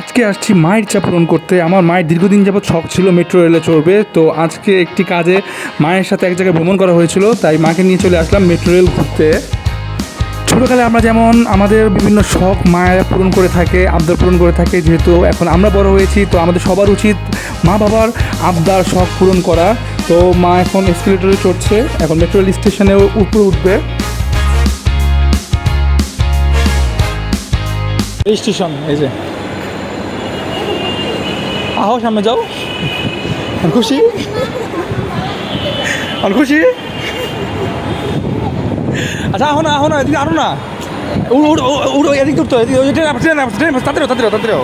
আজকে আসছি মায়ের ইচ্ছা পূরণ করতে। আমার মায়ের দীর্ঘদিন যাবৎ শখ ছিল মেট্রো রেলে চড়বে। তো আজকে একটি কাজে মায়ের সাথে এক জায়গায় ভ্রমণ করা হয়েছিল, তাই মাকে নিয়ে চলে আসলাম মেট্রো রেল ঘুরতে। ছোটোকালে আমরা যেমন আমাদের বিভিন্ন শখ মায়েরা পূরণ করে থাকে, আবদার পূরণ করে থাকে, যেহেতু এখন আমরা বড় হয়েছি, তো আমাদের সবার উচিত মা বাবার আবদার, শখ পূরণ করা। তো মা এখন এসকেলেটরে চড়ছে, এখন মেট্রো রেল স্টেশনে উপরে উঠবে। স্টেশন, এই যে। আহো সামনে যাও। আর খুশি? আর খুশি? আচ্ছা আহো না আহো না, এদিকে আনো না। উড়ো উড়ো উড়ো এদিকে উঠতো এদিকে ট্রেন ট্রেন তাড়াতাড়ি তাড়াতাড়ি তাড়াতাড়ি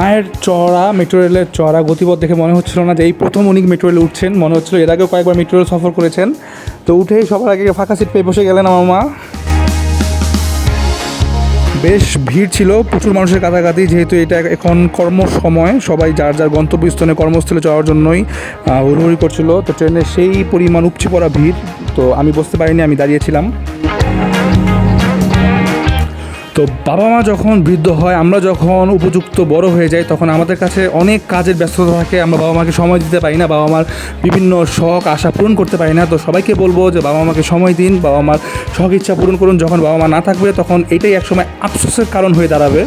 মায়ের চড়া মেট্রো রেলের চড়া গতিপথ দেখে মনে হচ্ছিল না যে এই প্রথম উনি মেট্রো রেলে উঠছেন। মনে হচ্ছিল এর আগেও কয়েকবার মেট্রো রেল সফর করেছেন। তো উঠেই সবার আগে ফাঁকা সিট পেয়ে বসে গেলেন আমার মা। বেশ ভিড় ছিল, প্রচুর মানুষের কাছাকাছি, যেহেতু এটা এখন কর্ম সময় সবাই যার যার গন্তব্যস্থলে, কর্মস্থলে যাওয়ার জন্যই হুড়োহুড়ি করছিল। তো ট্রেনে সেই পরিমাণ উপচে পড়া ভিড়, তো আমি বসতে পারিনি, আমি দাঁড়িয়েছিলাম তো বাবা মা যখন বৃদ্ধ হয়, আমরা যখন উপযুক্ত বড় হয়ে যাই, তখন আমাদের কাছে অনেক কাজের ব্যস্ততা থাকে। আমরা বাবা মাকে সময় দিতে পারি না বাবা মার বিভিন্ন শখ, আশা পূরণ করতে পারি না। তো সবাইকে বলব যে বাবা মাকে সময় দিন বাবা মার শখ, ইচ্ছা পূরণ করুন। যখন বাবা মা না থাকবে, তখন এটাই একসময় আফসোসের কারণ হয়ে দাঁড়াবে।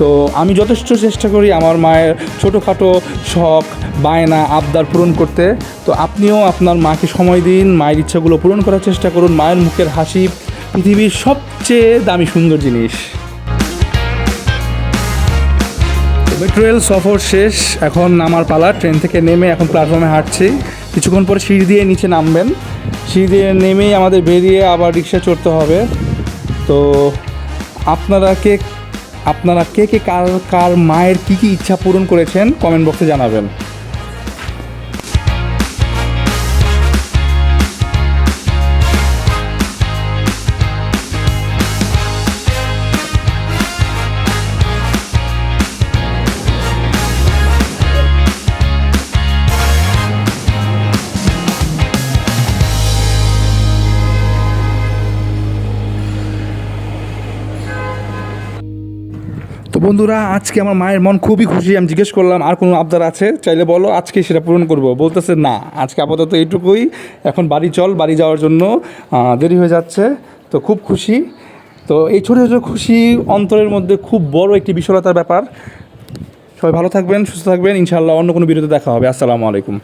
তো আমি যথেষ্ট চেষ্টা করি আমার মায়ের ছোটোখাটো শখ, বায়না, আবদার পূরণ করতে। তো আপনিও আপনার মাকে সময় দিন, মায়ের ইচ্ছাগুলো পূরণ করার চেষ্টা করুন। মায়ের মুখের হাসি পৃথিবীর সবচেয়ে দামি সুন্দর জিনিস। মেট্রো রেল সফর শেষ, এখন নামার পালা, ট্রেন থেকে নেমে এখন প্ল্যাটফর্মে হাঁটছি। কিছুক্ষণ পরে সিঁড়ি দিয়ে নিচে নামবেন। সিঁড়ি দিয়ে নেমেই আমাদের বেরিয়ে আবার রিক্সা চড়তে হবে। তো আপনারা কে আপনারা কে কে, কার কার মায়ের কী কী ইচ্ছা পূরণ করেছেন কমেন্ট বক্সে জানাবেন। বন্ধুরা, আজকে আমার মায়ের মন খুবই খুশি, আমি জিজ্ঞেস করলাম, আর কোনো আবদার আছে? চাইলে বলো আজকে সেটা পূরণ করব। বলতেছে, না, আজকে আপাতত এইটুকুই। এখন বাড়ি চল, বাড়ি যাওয়ার জন্য দেরি হয়ে যাচ্ছে। তো খুব খুশি। তো এই ছোটো ছোটো খুশি অন্তরের মধ্যে খুব বড় একটি বিশালতার ব্যাপার। সবাই ভালো থাকবেন, সুস্থ থাকবেন। ইনশাআল্লাহ অন্য কোনো ভিডিওতে দেখা হবে। আসসালামু আলাইকুম।